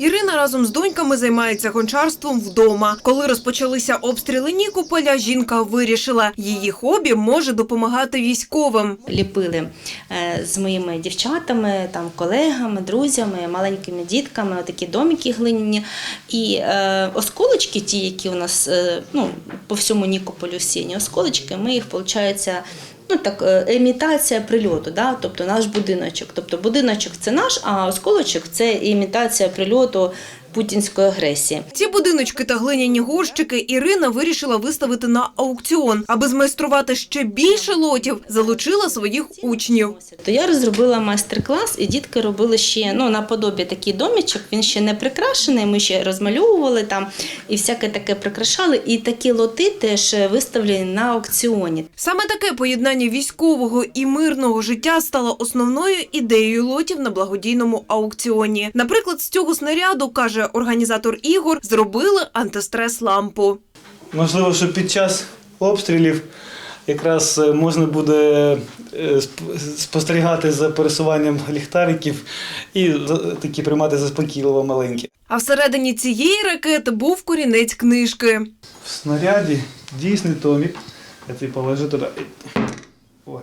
Ірина разом з доньками займається гончарством вдома. Коли розпочалися обстріли Нікополя, жінка вирішила, її хобі може допомагати військовим. ліпили е, з моїми дівчатами, там, колегами, друзями, маленькими дітками, такі домики глиняні. І е, осколочки, ті, які у нас е, ну, по всьому Нікополю сіні осколочки, ми їх, виходить, Ну, так, е, імітація прильоту, да? тобто наш будиночок. Тобто будиночок це наш, а осколочок це імітація прильоту путінської агресії. Ці будиночки та глиняні горщики Ірина вирішила виставити на аукціон. Аби змайструвати ще більше лотів, залучила своїх учнів. То я розробила майстер-клас, і дітки робили ще ну, наподобі такий домічок. Він ще не прикрашений. Ми ще розмальовували там і всяке таке прикрашали. І такі лоти теж виставлені на аукціоні. Саме таке поєднання військового і мирного життя стало основною ідеєю лотів на благодійному аукціоні. Наприклад, з цього снаряду каже організатор ігор, зробили антистрес-лампу. Можливо, що під час обстрілів якраз е, можна буде е, спостерігати за пересуванням ліхтариків і такі приймати заспокійливо маленькі. А всередині цієї ракети був корінець книжки. В снаряді дійсний томік. Я тобі положу туди. Ой.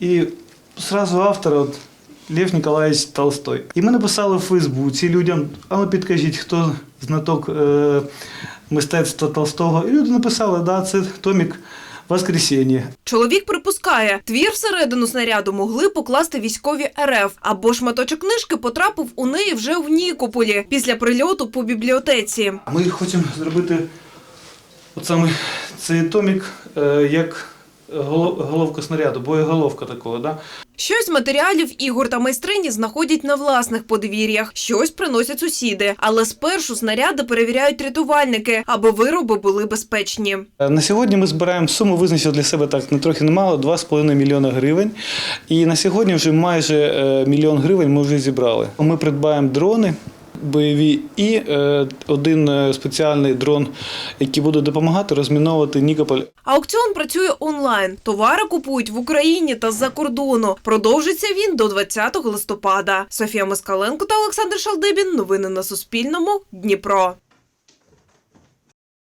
І зразу автор от, Лев Ніколаєвич Толстой. І ми написали в Фейсбуці людям, а ну підкажіть, хто знаток е, мистецтва Толстого. І люди написали, да, це томік Воскресіння. Чоловік припускає, твір всередину снаряду могли покласти військові РФ, або шматочок книжки потрапив у неї вже в Нікополі після прильоту по бібліотеці. Ми хочемо зробити от саме цей томік е, як головка снаряду, боєголовка такого. Да? Щось з матеріалів ігор та майстрині знаходять на власних подвір'ях, щось приносять сусіди. Але спершу снаряди перевіряють рятувальники, аби вироби були безпечні. Е, На сьогодні ми збираємо суму, визначили для себе так не трохи немало, 2,5 мільйона гривень. І на сьогодні вже майже е, мільйон гривень ми вже зібрали. Ми придбаємо дрони бойові і е, один е, спеціальний дрон, який буде допомагати розміновувати Нікополь. Аукціон працює онлайн. Товари купують в Україні та з-за кордону. Продовжиться він до 20 листопада. Софія Москаленко та Олександр Шалдибін. Новини на Суспільному. Дніпро.